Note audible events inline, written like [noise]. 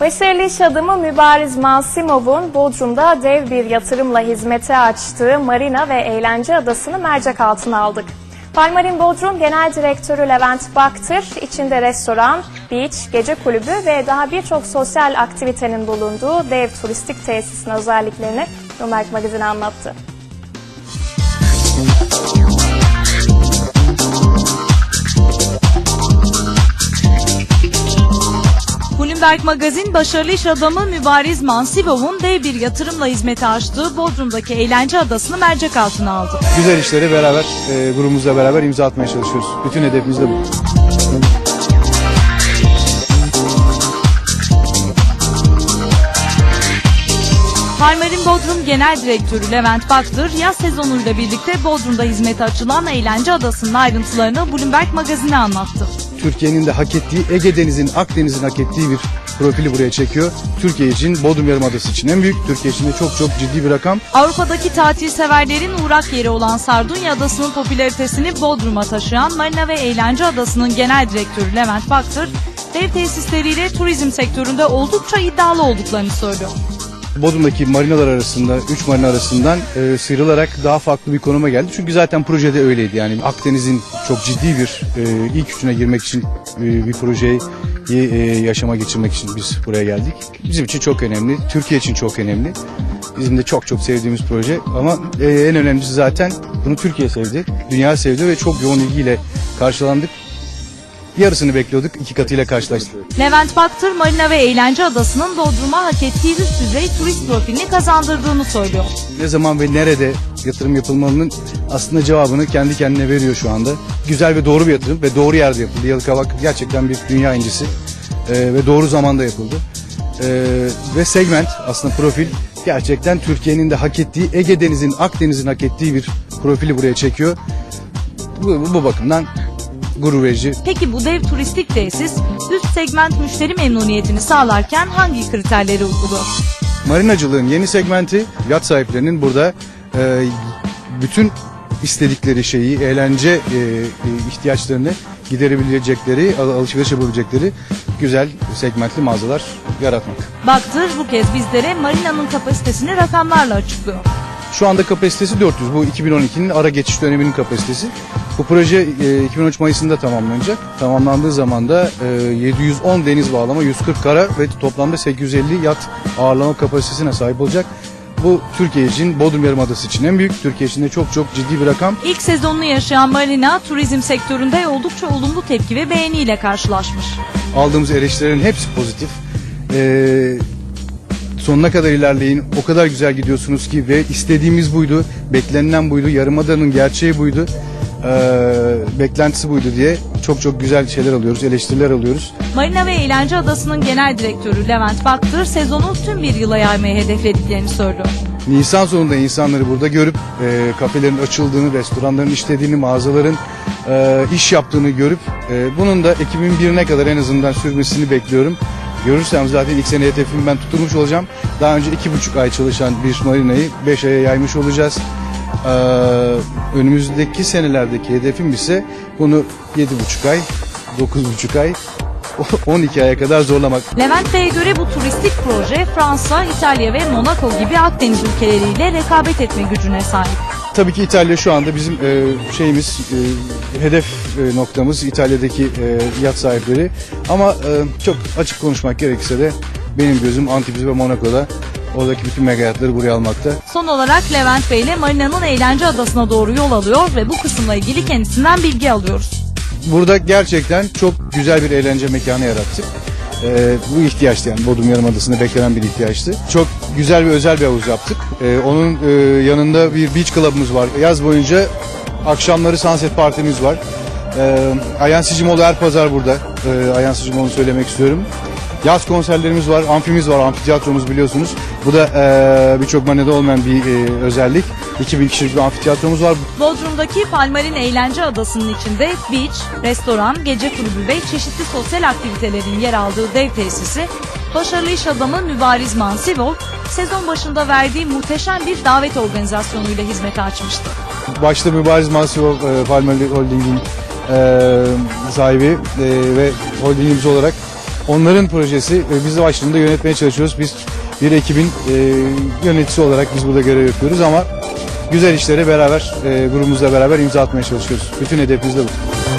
Başarılı iş adamı Mübariz Masimov'un Bodrum'da dev bir yatırımla hizmete açtığı marina ve eğlence adasını mercek altına aldık. Palmarin Bodrum Genel Direktörü Levent Baktır, içinde restoran, beach, gece kulübü ve daha birçok sosyal aktivitenin bulunduğu dev turistik tesisin özelliklerini Bloomberg Magazin'e anlattı. Bloomberg Magazin başarılı iş adamı Mübariz Mansibov'un dev bir yatırımla hizmete açtığı Bodrum'daki eğlence adasını mercek altına aldı. güzel işleri beraber, e, grubumuzla beraber imza atmaya çalışıyoruz. Bütün hedefimiz de bu. Palmarin Bodrum Genel Direktörü Levent Baktır, yaz sezonuyla birlikte Bodrum'da hizmete açılan eğlence adasının ayrıntılarını Bloomberg Magazin'e anlattı. Türkiye'nin de hak ettiği, Ege Denizi'nin, Akdeniz'in hak ettiği bir profili buraya çekiyor. Türkiye için, Bodrum Yarımadası için en büyük, Türkiye için de çok çok ciddi bir rakam. Avrupa'daki tatil severlerin uğrak yeri olan Sardunya Adası'nın popülaritesini Bodrum'a taşıyan Marina ve Eğlence Adası'nın genel direktörü Levent Baktır, dev tesisleriyle turizm sektöründe oldukça iddialı olduklarını söylüyor. Bodrum'daki marinalar arasında, 3 marina arasından e, sıyrılarak daha farklı bir konuma geldi. Çünkü zaten projede öyleydi. Yani Akdeniz'in çok ciddi bir e, ilk üçüne girmek için e, bir projeyi e, yaşama geçirmek için biz buraya geldik. Bizim için çok önemli, Türkiye için çok önemli. Bizim de çok çok sevdiğimiz proje ama e, en önemlisi zaten bunu Türkiye sevdi, dünya sevdi ve çok yoğun ilgiyle karşılandık. Yarısını bekliyorduk, iki katıyla karşılaştık. Levent Baktır, Marina ve Eğlence Adası'nın Bodrum'a hak ettiği üst düzey turist profilini kazandırdığını söylüyor. ne zaman ve nerede yatırım yapılmalının aslında cevabını kendi kendine veriyor şu anda. Güzel ve doğru bir yatırım ve doğru yerde yapıldı. Yalıkavak gerçekten bir dünya incisi Ee, ve doğru zamanda yapıldı. Ee, ve segment aslında profil gerçekten Türkiye'nin de hak ettiği Ege Deniz'in Akdeniz'in hak ettiği bir profili buraya çekiyor. Bu, bu bakımdan gurur verici. Peki bu dev turistik tesis üst segment müşteri memnuniyetini sağlarken hangi kriterleri uyguluyor? Marinacılığın yeni segmenti yat sahiplerinin burada e, bütün istedikleri şeyi, eğlence e, e, ihtiyaçlarını giderebilecekleri, al- alışveriş yapabilecekleri güzel segmentli mağazalar yaratmak. Baktır bu kez bizlere marinanın kapasitesini rakamlarla açıklıyor. Şu anda kapasitesi 400. Bu 2012'nin ara geçiş döneminin kapasitesi. Bu proje e, 2013 Mayıs'ında tamamlanacak. Tamamlandığı zaman da e, 710 deniz bağlama, 140 kara ve toplamda 850 yat ağırlama kapasitesine sahip olacak. Bu Türkiye için, Bodrum Yarımadası için en büyük, Türkiye için de çok çok ciddi bir rakam. İlk sezonunu yaşayan marina turizm sektöründe oldukça olumlu tepki ve beğeniyle karşılaşmış. Aldığımız eleştirilerin hepsi pozitif. Ee, sonuna kadar ilerleyin. O kadar güzel gidiyorsunuz ki ve istediğimiz buydu. Beklenilen buydu. Yarımada'nın gerçeği buydu. Ee, beklentisi buydu diye çok çok güzel şeyler alıyoruz. Eleştiriler alıyoruz. Marina ve Eğlence Adası'nın genel direktörü Levent Baktır sezonu tüm bir yıla yaymayı hedeflediklerini söylüyor. Nisan sonunda insanları burada görüp e, kafelerin açıldığını, restoranların işlediğini, mağazaların e, iş yaptığını görüp e, bunun da Ekim'in birine kadar en azından sürmesini bekliyorum. Görürsem zaten ilk sene hedefimi ben tutturmuş olacağım. Daha önce iki buçuk ay çalışan bir marinayı beş aya yaymış olacağız. Ee, önümüzdeki senelerdeki hedefim ise bunu yedi buçuk ay, dokuz buçuk ay, [laughs] 12 aya kadar zorlamak. Levent Bey'e göre bu turistik proje Fransa, İtalya ve Monaco gibi Akdeniz ülkeleriyle rekabet etme gücüne sahip. Tabii ki İtalya şu anda bizim e, şeyimiz, e, hedef e, noktamız İtalya'daki e, yat sahipleri. Ama e, çok açık konuşmak gerekirse de benim gözüm Antibes ve Monaco'da. Oradaki bütün mega yatları buraya almakta. Son olarak Levent Bey ile Marina'nın eğlence adasına doğru yol alıyor ve bu kısımla ilgili kendisinden bilgi alıyoruz. Burada gerçekten çok güzel bir eğlence mekanı yarattık. Ee, bu ihtiyaçtı yani Bodrum Yarımadası'nda beklenen bir ihtiyaçtı. Çok güzel ve özel bir havuz yaptık. Ee, onun e, yanında bir beach club'ımız var. Yaz boyunca akşamları sunset partimiz var. Ee, Ayhan Sicimoğlu her pazar burada. Ayhan Sicimoğlu'nu söylemek istiyorum. Yaz konserlerimiz var, amfimiz var, amfiteyatromuz biliyorsunuz. Bu da e, birçok manada olmayan bir e, özellik. 2000 kişilik bir amfiteyatromuz var. Bodrum'daki Palmarin Eğlence Adası'nın içinde beach, restoran, gece kulübü ve çeşitli sosyal aktivitelerin yer aldığı dev tesisi, başarılı iş adamı Mübariz Mansivol, sezon başında verdiği muhteşem bir davet organizasyonuyla hizmete açmıştı. başta Mübariz Masivov e, Palmeli Holding'in e, sahibi e, ve holdingimiz olarak onların projesi e, biz de başlarında yönetmeye çalışıyoruz. Biz bir ekibin e, yöneticisi olarak biz burada görev yapıyoruz ama güzel işlere beraber e, grubumuzla beraber imza atmaya çalışıyoruz. Bütün hedefimiz de bu.